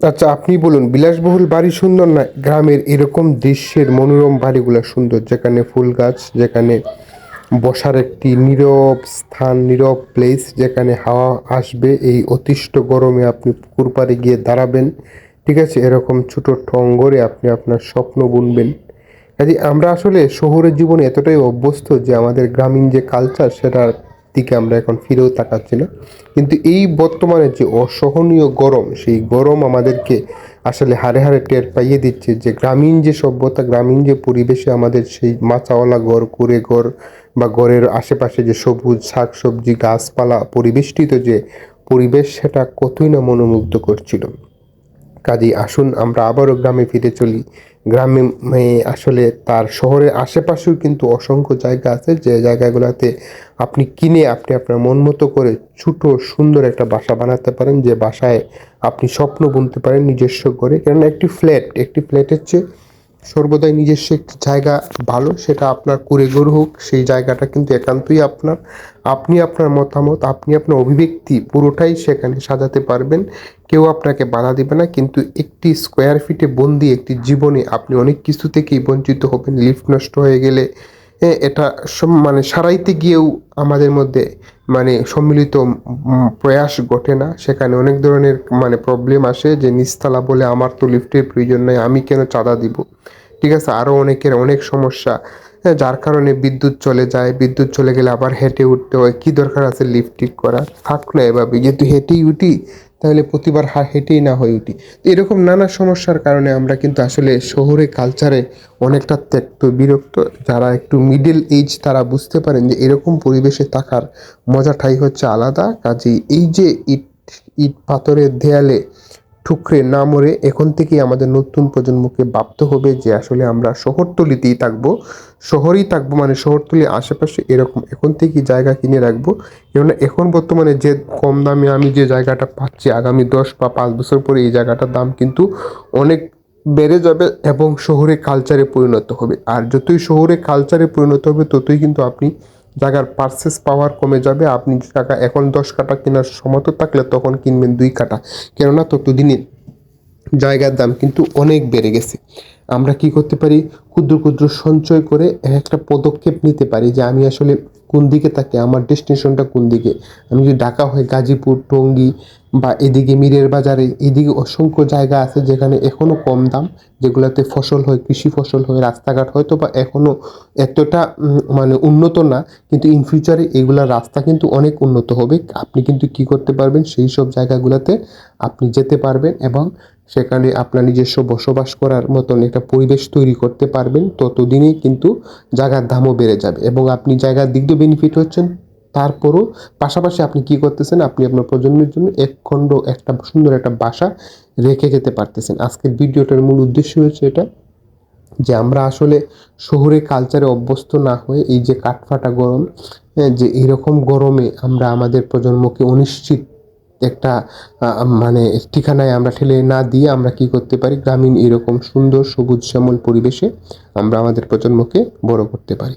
আচ্ছা আপনি বলুন, বিলাসবহুল বাড়ি সুন্দর না? গ্রামের এরকম দৃশ্যের মনোরম বাড়িগুলো সুন্দর, যেখানে ফুল গাছ, যেখানে বসার একটি নীরব স্থান, নীরব প্লেস যেখানে হাওয়া আসবে, এই অতিষ্ঠ গরমে আপনি পুকুর পাড়ে গিয়ে দাঁড়াবেন। ঠিক আছে, এরকম ছোটো টঙ্গরে আপনি আপনার স্বপ্ন বুনবেন। কাজে আমরা আসলে শহরের জীবনে এতটাই অভ্যস্ত যে আমাদের গ্রামীণ যে কালচার সেটার দিকে আমরা এখন ফিরেও তাকাচ্ছি না। কিন্তু এই বর্তমানে যে অসহনীয় গরম, সেই গরম আমাদেরকে আসলে হারে হারে টের পাইয়ে দিচ্ছে যে গ্রামীণ যে সভ্যতা, গ্রামীণ যে পরিবেশে আমাদের সেই মাচাওয়ালা ঘর, কুড়ে ঘর বা ঘরের আশেপাশে যে সবুজ শাক সবজি গাছপালা, পরিবেষ্টিত যে পরিবেশ, সেটা কতই না মনোমুগ্ধ করছিল কাজেই আসুন আমরা আবারও গ্রামে ফিরে চলি। গ্রামে আসলে তার শহরের আশেপাশেও কিন্তু অসংখ্য জায়গা আছে। যে জায়গাগুলোতে আপনি কিনে আপনি আপনার মন মতো করে ছোটো, সুন্দর একটা বাসা বানাতে পারেন। যে বাসায় আপনি স্বপ্ন বুনতে পারেন নিজস্ব করে। কেননা একটি ফ্ল্যাট একটি ফ্ল্যাটের চেয়ে সর্বদাই নিজস্ব একটি জায়গা ভালো, সেটা আপনার কুড়ে গরু হোক, সেই জায়গাটা কিন্তু একান্তই আপনার। আপনি আপনার মতামত, আপনি আপনার অভিব্যক্তি পুরোটাই সেখানে সাজাতে পারবেন। কেউ আপনাকে বাধা দিবে না, কিন্তু একটি স্কোয়ার ফিটে বন্দি একটি জীবনে আপনি অনেক কিছু থেকেই বঞ্চিত হবেন, লিফট নষ্ট হয়ে গেলে। এটা মানে সারাইতে গিয়েও আমাদের মধ্যে মানে সম্মিলিত প্রয়াস ঘটে না। সেখানে অনেক ধরনের মানে প্রবলেম আসে যে নিস্তলা বলে, আমার তো লিফটের প্রয়োজন নাই, আমি কেন চাঁদা দিব? ঠিক আছে? আরও অনেকের অনেক সমস্যা। যার কারণে বিদ্যুৎ চলে যায়। বিদ্যুৎ চলে গেলে আবার হেঁটে উঠতে হয়। কী দরকার আছে লিফট ঠিক করা থাক না এভাবে। যেহেতু হেঁটেই উঠি, তাহলে প্রতিবার হেঁটেই না হয়ে উঠি। তো এরকম নানা সমস্যার কারণে আমরা কিন্তু আসলে শহরে কালচারে অনেকটা ত্যক্ত, বিরক্ত। যারা একটু মিডল এজ তারা বুঝতে পারেন যে এরকম পরিবেশে থাকার মজাটাই হচ্ছে আলাদা। কাজেই এই যে ইট ইট পাথরের দেয়ালে ঠুকরে না মরে এখন থেকেই আমাদের নতুন প্রজন্মকে ভাবতে হবে যে আসলে আমরা শহরতলিতেই থাকব। শহরেই থাকব মানে শহরতলির আশেপাশে এরকম এখন থেকেই জায়গা কিনে রাখব। কেননা এখন বর্তমানে যে কম দামে আমি যে জায়গাটা পাচ্ছি আগামী দশ বা পাঁচ বছর পরে এই জায়গাটার দাম কিন্তু অনেক বেড়ে যাবে এবং শহরে কালচারে পরিণত হবে। আর যতই শহরে কালচারে পরিণত হবে, ততই কিন্তু আপনি জায়গার পার্সেস পাওয়ার কমে যাবে, আপনি টাকা এখন দশ কাটা কেনার সমত থাকলে তখন কিনবেন দুই কাটা। কেননা ততদিনে জায়গার দাম কিন্তু অনেক বেড়ে গেছে। আমরা কি করতে পারি? ক্ষুদ্র ক্ষুদ্র সঞ্চয় করে একটা পদক্ষেপ নিতে পারি যে আমি আসলে কোন দিকে থাকি আমার ডেস্টিনেশনটা কোন দিকে? আমি যদি ঢাকা হয় গাজীপুর, টঙ্গী বা এদিকে মিরের বাজারে এদিকে অসংখ্য জায়গা আছে যেখানে এখনও কম দাম, যেগুলোতে ফসল হয়, কৃষি ফসল হয়, রাস্তাঘাট হয়তো বা এখনও এতটা মানে উন্নত না, কিন্তু ইন ফিউচারে এগুলার রাস্তা কিন্তু অনেক উন্নত হবে। আপনি কিন্তু কি করতে পারবেন, সেই সব জায়গাগুলোতে আপনি যেতে পারবেন এবং সেখানে আপনার নিজস্ব বসবাস করার মতন একটা পরিবেশ তৈরি করতে পারবেন। ততদিনেই কিন্তু জায়গার দামও বেড়ে যাবে এবং আপনি জায়গার দিক দিয়ে বেনিফিট হচ্ছেন। তারপরও পাশাপাশি আপনি কি করতেছেন? আপনি আপনার প্রজন্মের জন্য এক খণ্ড একটা সুন্দর একটা বাসা রেখে যেতে পারতেছেন। আজকের ভিডিওটার মূল উদ্দেশ্য হচ্ছে এটা যে আমরা আসলে শহরে কালচারে অভ্যস্ত না হয়ে এই যে কাঠফাটা গরম হ্যাঁ, যে এরকম গরমে আমরা আমাদের প্রজন্মকে অনিশ্চিত একটা মানে ঠিকানায় আমরা ঠেলে না দিয়ে আমরা কি করতে পারি? গ্রামীণ এরকম সুন্দর সবুজ শ্যামল পরিবেশে আমরা আমাদের প্রজন্মকে বড় করতে পারি।